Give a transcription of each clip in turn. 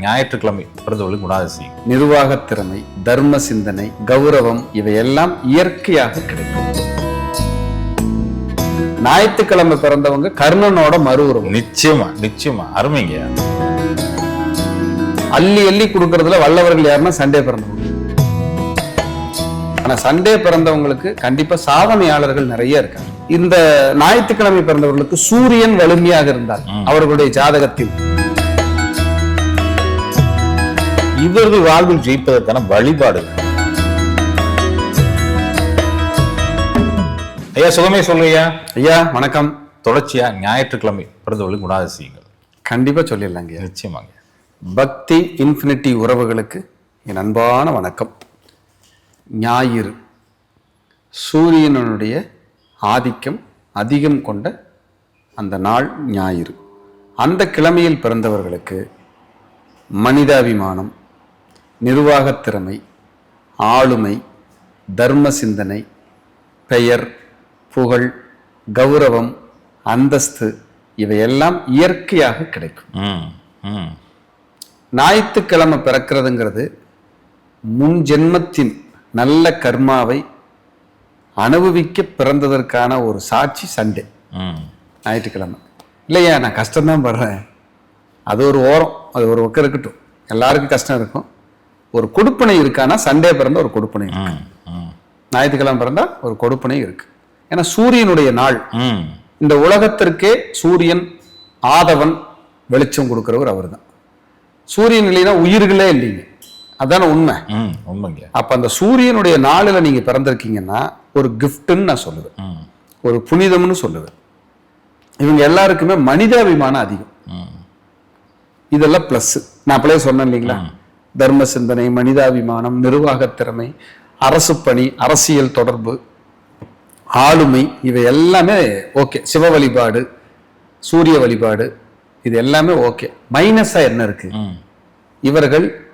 ஞாயிற்றுக்கிழமை பிறந்தவர்களுக்கு குணாதிசயம் நிர்வாகத் திறமை தர்ம சிந்தனை கௌரவம் இவையெல்லாம் இயற்கையாக கிடைக்கும். ஞாயிற்றுக்கிழமை பிறந்தவங்க கர்ணனோட மறு உருவம் நிச்சயமா நிச்சயமா. அருமைங்க. அள்ளி அள்ளி கொடுக்கறதுல வல்லவர்கள் யாருன்னா சண்டே பிறந்தவங்க. ஆனா சண்டே பிறந்தவங்களுக்கு கண்டிப்பா சாதனையாளர்கள் நிறைய இருக்காங்க. இந்த ஞாயிற்றுக்கிழமை பிறந்தவர்களுக்கு சூரியன் வலிமையாக இருந்தால் அவர்களுடைய ஜாதகத்தில். இவர்கள் வாழ்வில் ஜெயிப்பதற்கான வழிபாடுகள் ஐயா சுகமே சொல்லுங்க ஐயா. வணக்கம். தொடர்ச்சியா ஞாயிற்றுக்கிழமை பிறந்தவர்களுக்கு குணாதிசயங்கள் கண்டிப்பா சொல்லிடலாங்க நிச்சயமாங்க. பக்தி இன்ஃபினிட்டி உறவுகளுக்கு என் அன்பான வணக்கம். ஞாயிறு சூரியனுடைய ஆதிக்கம் அதிகம் கொண்ட அந்த நாள் ஞாயிறு. அந்த கிழமையில் பிறந்தவர்களுக்கு மனிதாபிமானம் நிர்வாகத் திறமை ஆளுமை தர்ம சிந்தனை பெயர் புகழ் கௌரவம் அந்தஸ்து இவையெல்லாம் இயற்கையாக கிடைக்கும். ஞாயிற்றுக்கிழமை பிறக்கிறதுங்கிறது முன் ஜென்மத்தின் நல்ல கர்மாவை அனுபவிக்க பிறந்ததற்கான ஒரு சாட்சி சண்டே. ஞாயிற்றுக்கிழமை. இல்லையா நான் கஷ்டம்தான் படுறேன். அது ஒரு ஓரம் அது ஒரு பக்கம் இருக்கட்டும். எல்லாருக்கும் கஷ்டம் இருக்கும். ஒரு கொடுப்பனை இருக்கானா சண்டே பிறந்த ஒரு கொடுப்பனை இருக்கு. ஞாயிற்றுக்கிழமை பிறந்தா ஒரு கொடுப்பனை இருக்கு. ஏன்னா சூரியனுடைய நாள். இந்த உலகத்திற்கே சூரியன் ஆதவன் வெளிச்சம் கொடுக்கிறவர் அவர்தான். சூரியன் இல்லைன்னா உயிர்களே இல்லைங்க. அதான உண்மை. உண்மைங்க. அப்ப அந்த சூரியனுடைய நாளில் நீங்க பிறந்திருக்கீங்கன்னா ஒரு கிஃப்ட்னு நான் சொல்லுவேன். ஒரு புனிதம்னு சொல்லுவேன். இவங்க எல்லாருக்குமே மனிதாபிமானம் அதிகம். இதெல்லாம் ப்ளஸ் நான் அப்படியே சொன்னேன் இல்லைங்களா? தர்ம சிந்தனை மனிதாபிமானம் நிர்வாகத் திறமை அரசு பணி அரசியல் தொடர்பு ஆளுமை இவை எல்லாமே ஓகே. சிவ வழிபாடு சூரிய வழிபாடு இது எல்லாமே ஓகே. மைனஸா என்ன இருக்கு? இவர்கள்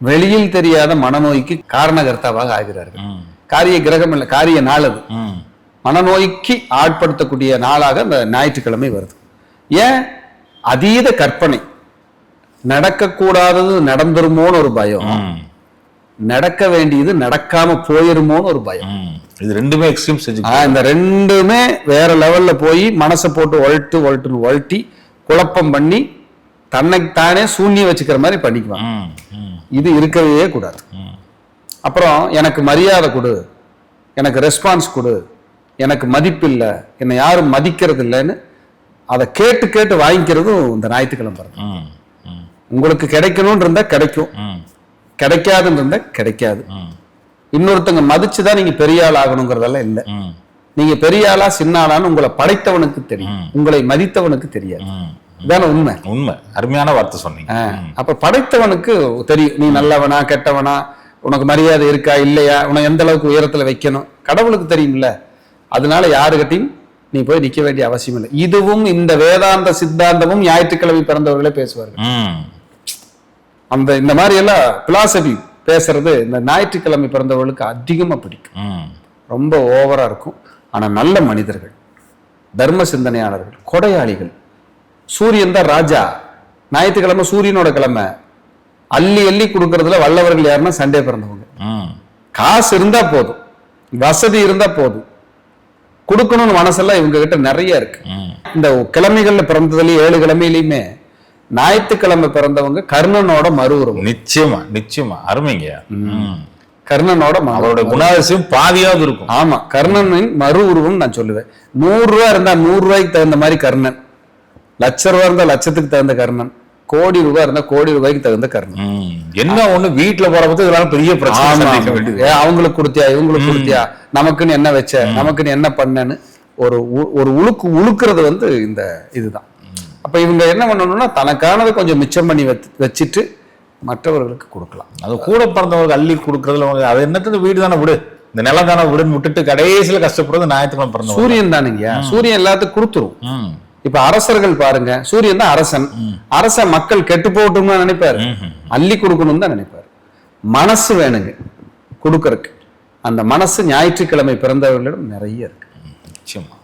வெளியில் தெரியாத மனநோய்க்கு காரணகர்த்தாவாக ஆகிறார்கள். காரிய கிரகம் இல்லை காரிய நாள் அது. மனநோய்க்கு ஆட்படுத்தக்கூடிய நாளாக அந்த ஞாயிற்றுக்கிழமை வருது. ஏன்? அதீத கற்பனை. நடக்கக்கூடாதது நடந்துருமோன்னு ஒரு பயம். நடக்க வேண்டியது நடக்காம போயிருமோன்னு ஒரு பயம். இது ரெண்டுமே எக்ஸ்ட்ரீம் ஸ்டேஜ் ஆ, இந்த ரெண்டுமே வேற லெவல்ல போய் மனசை போட்டு ஒழட்டு ஒழட்டுன்னு ஒழட்டி குழப்பம் பண்ணி தன்னைத்தானே சூன்யம் வச்சுக்கிற மாதிரி ம் இது இருக்கவே கூடாது. அப்புறம் எனக்கு மரியாதை கொடு எனக்கு ரெஸ்பான்ஸ் கொடு எனக்கு மதிப்பு இல்லை என்னை யாரும் மதிக்கிறது இல்லைன்னு அதை கேட்டு கேட்டு வாங்கிக்கிறதும் இந்த ஞாயிற்றுக்கிழமை உங்களுக்கு கிடைக்கணும்னு இருந்தா கிடைக்கும். கிடைக்காதுன்னு இருந்தா கிடைக்காது. இன்னொருத்தங்க மதிச்சுதான் நீங்க பெரிய ஆள் ஆகணுங்கிறதெல்லாம் இல்லை. நீங்க பெரிய ஆளா சின்ன ஆளான்னு உங்களை படைத்தவனுக்கு தெரியும். உங்களை மதித்தவனுக்கு தெரியாது. இதான உண்மை. உண்மை. அருமையான வார்த்தை சொன்னீங்க. அப்ப படைத்தவனுக்கு தெரியும். நீ நல்லவனா கெட்டவனா உனக்கு மரியாதை இருக்கா இல்லையா உன்னை எந்த அளவுக்கு உயரத்துல வைக்கணும் கடவுளுக்கு தெரியும்ல. அதனால யாருகிட்டையும் நீ போய் நிக்க வேண்டிய அவசியம் இல்லை. இதுவும் இந்த வேதாந்த சித்தாந்தமும் ஞாயிற்றுக்கிழமை பிறந்தவர்களே பேசுவார்கள். அந்த இந்த மாதிரி எல்லாம் பிலாசபி பேசுறது இந்த ஞாயிற்றுக்கிழமை பிறந்தவர்களுக்கு அதிகமா பிடிக்கும். ரொம்ப ஓவரா இருக்கும். ஆனா நல்ல மனிதர்கள் தர்ம சிந்தனையாளர்கள் கொடையாளிகள். சூரியன் தான் ராஜா. ஞாயிற்றுக்கிழமை சூரியனோட கிழமை. அள்ளி அள்ளி கொடுக்கறதுல வல்லவர்கள் யாருன்னா சண்டே பிறந்தவங்க. காசு இருந்தா போதும். வசதி இருந்தா போதும். கொடுக்கணும்னு மனசெல்லாம் இவங்க கிட்ட நிறைய இருக்கு. இந்த கிழமைகள்ல பிறந்ததுலயும் ஏழு கிழமையிலையுமே ஞாயிற்றுக்கிழமை பிறந்தவங்க கர்ணனோட மறு உருவம் நிச்சயமா நிச்சயமா. அருமைங்க. கர்ணனோட அவரோட குணாதிசயம் பாதியாவது இருக்கும். ஆமா கர்ணனின் மறு உருவம் நான் சொல்லுவேன். நூறு ரூபா இருந்தா நூறு ரூபாய்க்கு தகுந்த மாதிரி கர்ணன். லட்ச ரூபா இருந்தா லட்சத்துக்கு தகுந்த கர்ணன். கோடி ரூபாய் இருந்தா கோடி ரூபாய்க்கு தகுந்த கர்ணன். என்ன ஒண்ணு வீட்டுல போறப்ப இதெல்லாம் பெரிய பிரச்சனை அவங்களுக்கு கொடுத்தியா இவங்களுக்கு கொடுத்தியா? நமக்குன்னு என்ன வச்ச நமக்குன்னு என்ன பண்ணன்னு ஒரு ஒரு உழுக்கு உழுக்குறது வந்து இந்த இதுதான். அப்ப இவங்க என்ன பண்ணணும்னா தனக்கானதை கொஞ்சம் மிச்சம் பண்ணி வச்சு- வச்சுட்டு மற்றவர்களுக்கு கொடுக்கலாம். அது கூட பிறந்தவங்க அள்ளி கொடுக்கறதுல அவங்க அது என்னத்துல வீடு தானே விடு. இந்த நிலம் தானே விடுன்னு விட்டுட்டு கடைசியில கஷ்டப்படுறது ஞாயிற்றுக்கிழமை பிறந்தவங்க. சூரியன் தானுங்க சூரியன் எல்லாத்துக்கும் கொடுத்துரும். இப்ப அரசர்கள் பாருங்க சூரியன் தான் அரசன். அரசன் மக்கள் கெட்டு போகட்டும்னு நினைப்பாரு. அள்ளி கொடுக்கணும்னு தான் நினைப்பாரு. மனசு வேணுங்க கொடுக்கறதுக்கு அந்த மனசு ஞாயிற்றுக்கிழமை பிறந்தவர்களிடம் நிறைய இருக்கு.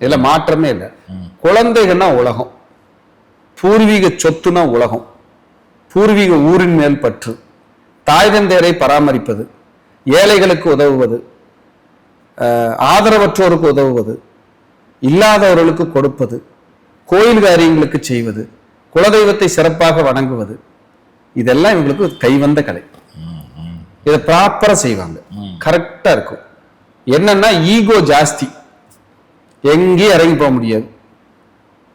இதுல மாற்றமே இல்லை. குழந்தைகள்னா உலகம். பூர்வீக சொத்துனா உலகம். பூர்வீக ஊரின் மேல் பற்று. தாய் தந்தையரை பராமரிப்பது. ஏழைகளுக்கு உதவுவது. ஆதரவற்றோருக்கு உதவுவது. இல்லாதவர்களுக்கு கொடுப்பது. கோயில் காரியங்களுக்கு செய்வது. குலதெய்வத்தை சிறப்பாக வணங்குவது. இதெல்லாம் இவங்களுக்கு கைவந்த கலை. இதை ப்ராப்பரா செய்வாங்க. கரெக்டா இருக்கும். என்னன்னா ஈகோ ஜாஸ்தி. எங்கேயும் இறங்கி போக முடியாது.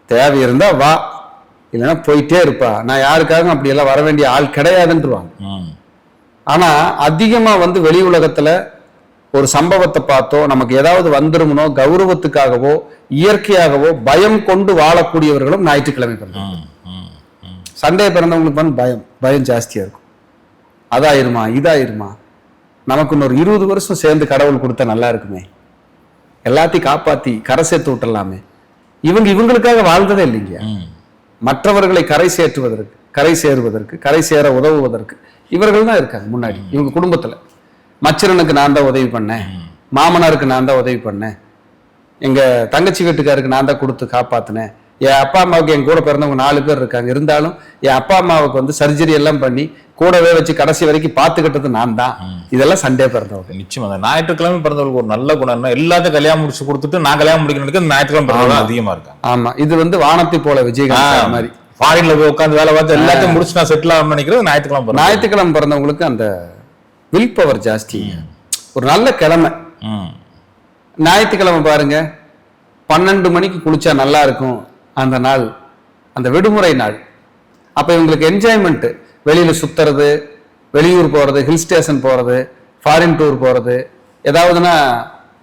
தேவை இருந்தா வா. இல்லைன்னா போயிட்டே இருப்பா நான் யாருக்காகவும் அப்படி எல்லாம் வர வேண்டிய ஆள் கிடையாதுன்றவாங்க. ஆனா அதிகமா வந்து வெளி உலகத்துல ஒரு சம்பவத்தை பார்த்தோ நமக்கு ஏதாவது வந்துருமனோ கௌரவத்துக்காகவோ இயற்கையாகவோ பயம் கொண்டு வாழக்கூடியவர்களும் ஞாயிற்றுக்கிழமை. ம். சண்டே பிறந்தவங்களுக்கு வந்து பயம் பயம் ஜாஸ்தியா இருக்கும் அதாயிருமா இதாயிருமா நமக்கு இன்னொரு இருபது வருஷம் சேர்ந்து கடவுள் கொடுத்தா நல்லா இருக்குமே எல்லாத்தையும் காப்பாத்தி கரை சேர்த்து விட்டுறலாமே இவங்க இவங்களுக்காக வாழ்ந்ததே இல்லைங்க. மற்றவர்களை கரை சேற்றுவதற்கு கரை சேருவதற்கு கரை சேர உதவுவதற்கு இவர்கள் தான் இருக்காங்க முன்னாடி இவங்க குடும்பத்தில். மச்சரனுக்கு நான் தான் உதவி பண்ணேன். மாமனாருக்கு நான் தான் உதவி பண்ணேன். எங்கள் தங்கச்சி வீட்டுக்காருக்கு நான் தான் கொடுத்து காப்பாத்தினேன். என் அப்பா அம்மாவுக்கு என் கூட பிறந்தவங்க நாலு பேர் இருக்காங்க. இருந்தாலும் என் அப்பா அம்மாவுக்கு வந்து சர்ஜரி எல்லாம் பண்ணி கூடவே வச்சு கடைசி வரைக்கும் பார்த்துக்கிட்டது நான் தான் இதெல்லாம் சண்டே பிறந்தவங்க. நிச்சயமா அந்த ஞாயிற்றுக்கிழமை பிறந்தவர்களுக்கு ஒரு நல்ல குணம் எல்லாத்தையும் கல்யாணம் முடிச்சு கொடுத்துட்டு நான் கல்யாணம் முடிக்கணுக்கு ஞாயிற்றுக்கிழமை பிறந்தவங்க அதிகமா இருக்காங்க. ஆமா. இது வந்து வானத்தை போல விஜயகாந்த் மாதிரி. ஃபாரின்ல போய் உட்காந்து வேலை பார்த்து எல்லாத்தையும் முடிச்சு நான் செட்டில் ஆகணும்னு நினைக்கிறது ஞாயிற்றுக்கிழமை. ஞாயிற்றுக்கிழமை பிறந்தவங்களுக்கு அந்த வில் பவர் ஜாஸ்தி. ஒரு நல்ல கிழமை. ம். ஞாயிற்றுக்கிழமை பாருங்க. பன்னெண்டு மணிக்கு குளிச்சா நல்லா இருக்கும். அந்த நாள். அந்த விடுமுறை நாள். அப்ப இவங்களுக்கு என்ஜாய்மெண்ட் வெளியில சுத்துறது வெளியூர் போறது ஹில் ஸ்டேஷன் போறது ஃபாரின் டூர் போறது ஏதாவதுன்னா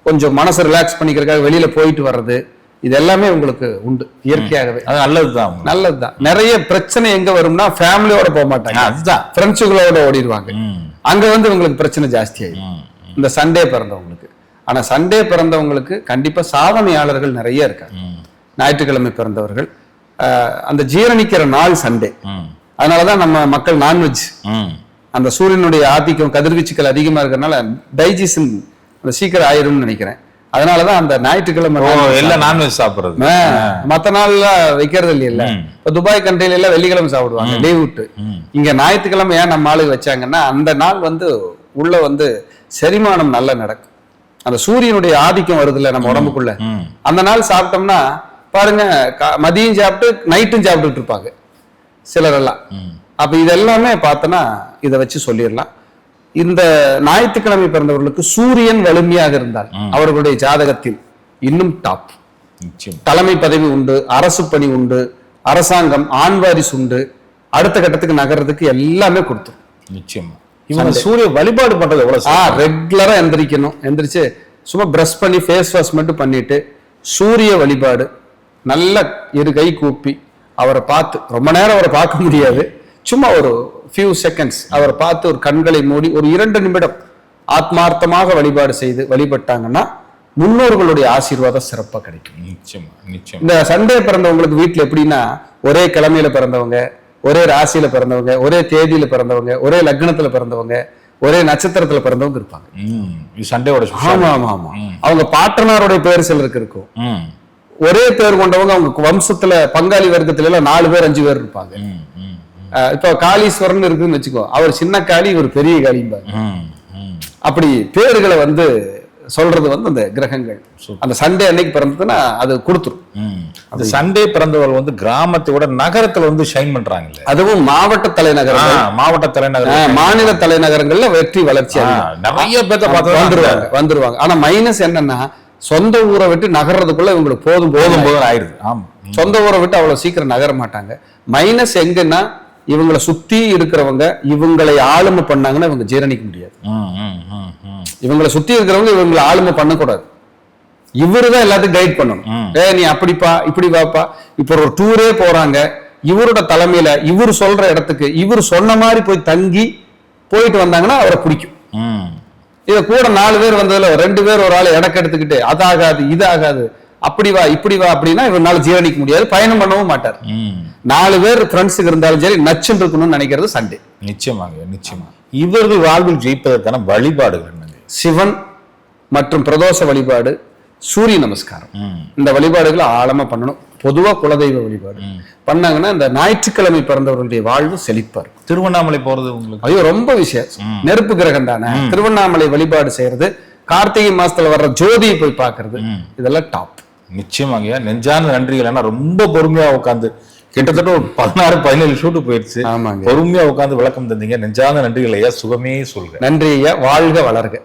கொஞ்சம் மனசை ரிலாக்ஸ் பண்ணிக்கிறதுக்காக வெளியில போயிட்டு வர்றது இது எல்லாமே உங்களுக்கு உண்டு இயற்கையாகவே அது நல்லதுதான். நல்லதுதான் நிறைய பிரச்சனை எங்க வரும்னா ஃபேமிலியோட போக மாட்டாங்க அதுதான் ஃப்ரெண்ட்ஸுகளோட ஓடிடுவாங்க. அங்க வந்து இவங்களுக்கு பிரச்சனை ஜாஸ்தி ஆயிடும். இந்த சண்டே பிறந்தவங்களுக்கு ஆனா சண்டே பிறந்தவங்களுக்கு கண்டிப்பா சாதனையாளர்கள் நிறைய இருக்காங்க. ஞாயிற்றுக்கிழமை பிறந்தவர்கள் அந்த ஜீரணிக்கிற நாள் சண்டே. அதனாலதான் நம்ம மக்கள் நான்வெஜ். அந்த சூரியனுடைய ஆதிக்கம் கதிர்வீச்சுக்கள் அதிகமா இருக்கிறதுனால டைஜஷன் சீக்கிரம் ஆயிரும்னு நினைக்கிறேன். அதனாலதான் அந்த ஞாயிற்றுக்கிழமை எல்லாம் நான்வெஜ் சாப்பிடுறது. மத்த நாள்ல வைக்கிறது இல்லையில. இப்ப துபாய் கண்ட்ரில எல்லாம் வெள்ளிக்கிழமை சாப்பிடுவாங்க லீவ் விட்டு. இங்க ஞாயிற்றுக்கிழமை ஏன் நம்ம ஆளுங்க வச்சாங்கன்னா அந்த நாள் வந்து உள்ள வந்து செரிமானம் நல்லா நடக்கும். அந்த சூரியனுடைய ஆதிக்கம் வருதுல்ல நம்ம உடம்புக்குள்ள. அந்த நாள் சாப்பிட்டோம்னா பாருங்க மதியம் சாப்பிட்டு நைட்டும் சாப்பிட்டுட்டு இருப்பாங்க. சிலர் எல்லாம் ம். அப்ப இதெல்லாமே பார்த்தோன்னா இதை வச்சு சொல்லிடலாம். இந்த ஞாயிற்றுக்கிழமை பிறந்தவர்களுக்கு சூரியன் வலிமையாக இருந்தால் அவர்களுடைய ஜாதகத்தில் இன்னும் டாப் தலைமை பதவி உண்டு அரசு பணி உண்டு அரசாங்கம் ஆண் வாரிசு உண்டு. அடுத்த கட்டத்துக்கு நகர்றதுக்கு எல்லாமே கொடுத்துரும் நிச்சயமா. இவங்க சூரிய வழிபாடு பண்றது எவ்வளவு ஆ. ரெகுலரா எந்திரிக்கணும். எந்திரிச்சு சும்மா பிரஷ் பண்ணி ஃபேஸ் வாஷ் மட்டும் பண்ணிட்டு சூரிய வழிபாடு நல்ல இரு கை கூப்பி அவரை பார்த்து ரொம்ப நேரம் அவரை பார்க்க முடியாது. சும்மா ஒரு ஃபியூ செகண்ட்ஸ் அவரை பார்த்து ஒரு கண்களை மூடி ஒரு இரண்டு நிமிடம் ஆத்மார்த்தமாக வழிபாடு செய்து வழிபட்டாங்கன்னா முன்னோர்களுடைய ஆசீர்வாதம் சிறப்பா கிடைக்கும். நிச்சயமா நிச்சயம். இந்த சண்டே பிறந்தவங்களுக்கு வீட்ல எப்படின்னா ஒரே கிழமையில பிறந்தவங்க ஒரே ராசியில பிறந்தவங்க ஒரே தேதியில பிறந்தவங்க ஒரே லக்னத்துல பிறந்தவங்க ஒரே நட்சத்திரத்துல பிறந்தவங்க இருப்பாங்க. சண்டேவோட. ஆமா ஆமா ஆமா. அவங்க பாட்டனாருடைய பேர் சிலருக்கு இருக்கும். ஒரே பேர் கொண்டவங்க அவங்க வம்சத்துல பங்காளி வர்க்கத்துல எல்லாம் நாலு பேர் அஞ்சு பேர் இருப்பாங்க. இப்போ காளீஸ்வரன் இருக்குன்னு வச்சுக்கோ அவர் சின்ன காளி இவர் பெரிய காளிம்பாங்க. அப்படி பேர்களை வந்து சொல்றது வந்து அந்த கிரகங்கள். அந்த சண்டே அன்னைக்கு பிறந்ததுன்னா அது கொடுத்துரும். ம். இந்த சண்டே பிறந்தவர்கள் வந்து கிராமத்தை விட நகரத்துல வந்து ஷைன் பண்றாங்கல்ல. அதுவும் மாவட்ட ஆ, தலைநகரங்கள் மாவட்ட தலைநகர் ஆஹ் மாநில தலைநகரங்கள்ல வெற்றி வளர்ச்சி. நிறைய பேர்த்த பார்த்தா வந்துருவாங்க வந்துருவாங்க. ஆனா மைனஸ் என்னன்னா சொந்த ஊரை விட்டு நகர்றதுக்குள்ள இவங்களுக்கு போதும் போதும் போதும் ஆயிடுது. ஆமா. சொந்த ஊரை விட்டு அவ்வளவு சீக்கிரம் நகர மாட்டாங்க. மைனஸ் எங்கன்னா இவங்களை சுத்தி இருக்கிறவங்க இவங்களை ஆளுமை பண்ணாங்கன்னா இவங்க ஜீரணிக்க முடியாது. இவங்களை சுத்தி இருக்கிறவங்க இவங்களை ஆளுமை பண்ணக்கூடாது. இவரு தான் எல்லாத்தையும் கைட் பண்ணணும். ஏ நீ அப்படிப்பா இப்படி வாப்பா. இப்ப ஒரு டூரே போறாங்க. இவரோட தலைமையில இவர் சொல்ற இடத்துக்கு இவர் சொன்ன மாதிரி போய் தங்கி போயிட்டு வந்தாங்கன்னா அவரை பிடிக்கும். இத கூட நாலு பேர் வந்ததுல ரெண்டு பேர் ஒரு ஆள் இடக்கு எடுத்துக்கிட்டு அதாகாது இது ஆகாது அப்படி வா இப்படி வா அப்படின்னா இவனால ஜீரணிக்க முடியாது பயணம் பண்ணவும் மாட்டார். நாலு பேர் ஃப்ரெண்ட்ஸுக்கு இருந்தாலும் சரி நச்சுன்னு இருக்கணும்னு நினைக்கிறது சண்டே. நிச்சயமாங்க நிச்சயமா. இவர்கள் வாழ்வில் ஜெயிப்பதற்கான வழிபாடுகள் சிவன் மற்றும் பிரதோஷ வழிபாடு சூரிய நமஸ்காரம். இந்த வழிபாடுகளை ஆழமா பண்ணணும். பொதுவா குலதெய்வ வழிபாடு. பண்ணாங்கன்னா இந்த ஞாயிற்றுக்கிழமை பிறந்தவர்களுடைய வாழ்வு செழிப்பார் திருவண்ணாமலை போறது உங்களுக்கு? ஐயோ ரொம்ப விஷயம். நெருப்பு கிரகம் தானே? திருவண்ணாமலை வழிபாடு செய்யறது. கார்த்திகை மாசத்துல வர்ற ஜோதியை போய் பார்க்கிறது. இதெல்லாம் டாப் நிச்சயமாங்கய்யா நெஞ்சான நன்றிகள். ஏன்னா ரொம்ப பொறுமையா உட்காந்து கிட்டத்தட்ட ஒரு பதினாறு பதினேழு ஷூட்டு போயிடுச்சு. பொறுமையா உட்காந்து விளக்கம் தந்தீங்க. நெஞ்சான நன்றிகள் ஐயா. சுகமே சொல்க நன்றி ஐயா. வாழ்க வளர்க.